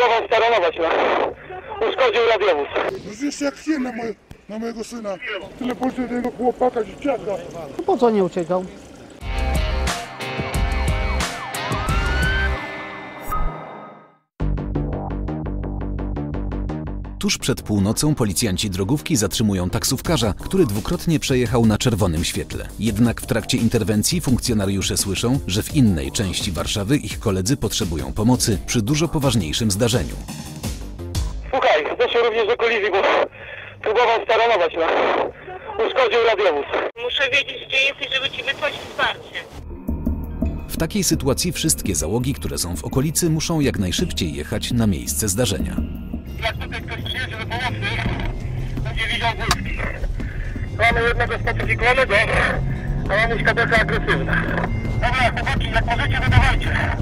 próbował staranować, no. Uszkodził radiowóz. No jeszcze jak chien na, moje, na mojego syna. Tyle pożytego chłopaka, dzieciaka. No po co nie uciekał? Tuż przed północą policjanci drogówki zatrzymują taksówkarza, który dwukrotnie przejechał na czerwonym świetle. Jednak w trakcie interwencji funkcjonariusze słyszą, że w innej części Warszawy ich koledzy potrzebują pomocy przy dużo poważniejszym zdarzeniu. Słuchaj, doszło również do kolizji, bo próbował staranować, no. Uszkodził radiowóz. Muszę wiedzieć, gdzie jesteś, żeby ci wysłać wsparcie. W takiej sytuacji wszystkie załogi, które są w okolicy, muszą jak najszybciej jechać na miejsce zdarzenia. Jak tutaj ktoś przyjedzie do pomocy, będzie widział błyski. Mamy jednego spacyfikowanego, a mamy szkadeka agresywna. Dobra, chłopaki, jak możecie, dodawajcie.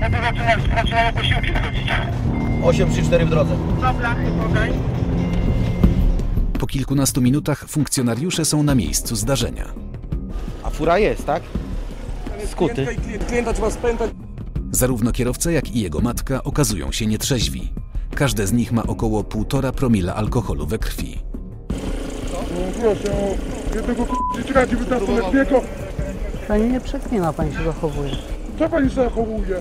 No to zaczynamy, zaczynamy posiłki wchodzić. 834 w drodze. Dobra, podaj. Po kilkunastu minutach funkcjonariusze są na miejscu zdarzenia. A fura jest, tak? Skuty. Klienta trzeba spętać. Zarówno kierowca, jak i jego matka okazują się nietrzeźwi. Każde z nich ma około 1,5 promila alkoholu we krwi. No proszę, o jednego k- dzieciaka 19-letniego. Pani nie przeklina, pani się zachowuje. Co pani się zachowuje?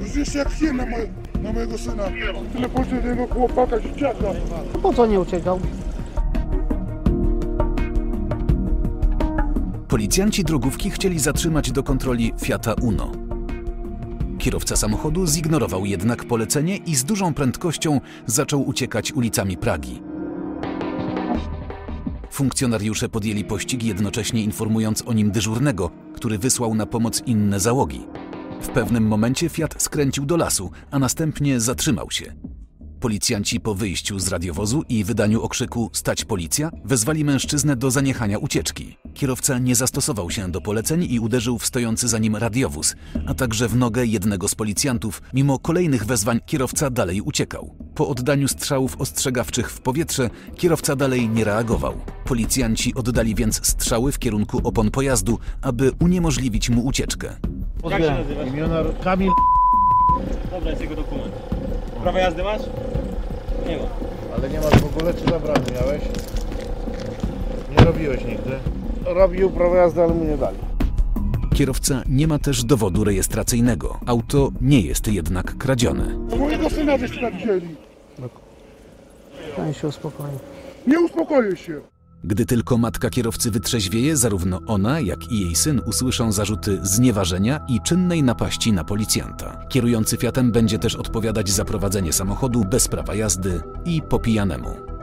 No jeszcze jak chien na, moje, na mojego syna. Tyle pożytego chłopaka, dzieciaka. Po co nie uciekał? Policjanci drogówki chcieli zatrzymać do kontroli Fiata Uno. Kierowca samochodu zignorował jednak polecenie i z dużą prędkością zaczął uciekać ulicami Pragi. Funkcjonariusze podjęli pościg, jednocześnie informując o nim dyżurnego, który wysłał na pomoc inne załogi. W pewnym momencie Fiat skręcił do lasu, a następnie zatrzymał się. Policjanci po wyjściu z radiowozu i wydaniu okrzyku Stać policja wezwali mężczyznę do zaniechania ucieczki. Kierowca nie zastosował się do poleceń i uderzył w stojący za nim radiowóz, a także w nogę jednego z policjantów. Mimo kolejnych wezwań kierowca dalej uciekał. Po oddaniu strzałów ostrzegawczych w powietrze kierowca dalej nie reagował. Policjanci oddali więc strzały w kierunku opon pojazdu, aby uniemożliwić mu ucieczkę. Imiona Kamil. Dobra, jest jego dokument. Prawo jazdy masz? Nie ma. Ale nie masz w ogóle, czy zabrany miałeś? Nie robiłeś nigdy. Robił prawo jazdy, ale mu nie dali. Kierowca nie ma też dowodu rejestracyjnego. Auto nie jest jednak kradzione. No mojego syna żeście tak wzięli. Pani się uspokoi. Nie uspokoję się. Gdy tylko matka kierowcy wytrzeźwieje, zarówno ona, jak i jej syn usłyszą zarzuty znieważenia i czynnej napaści na policjanta. Kierujący Fiatem będzie też odpowiadać za prowadzenie samochodu bez prawa jazdy i po pijanemu.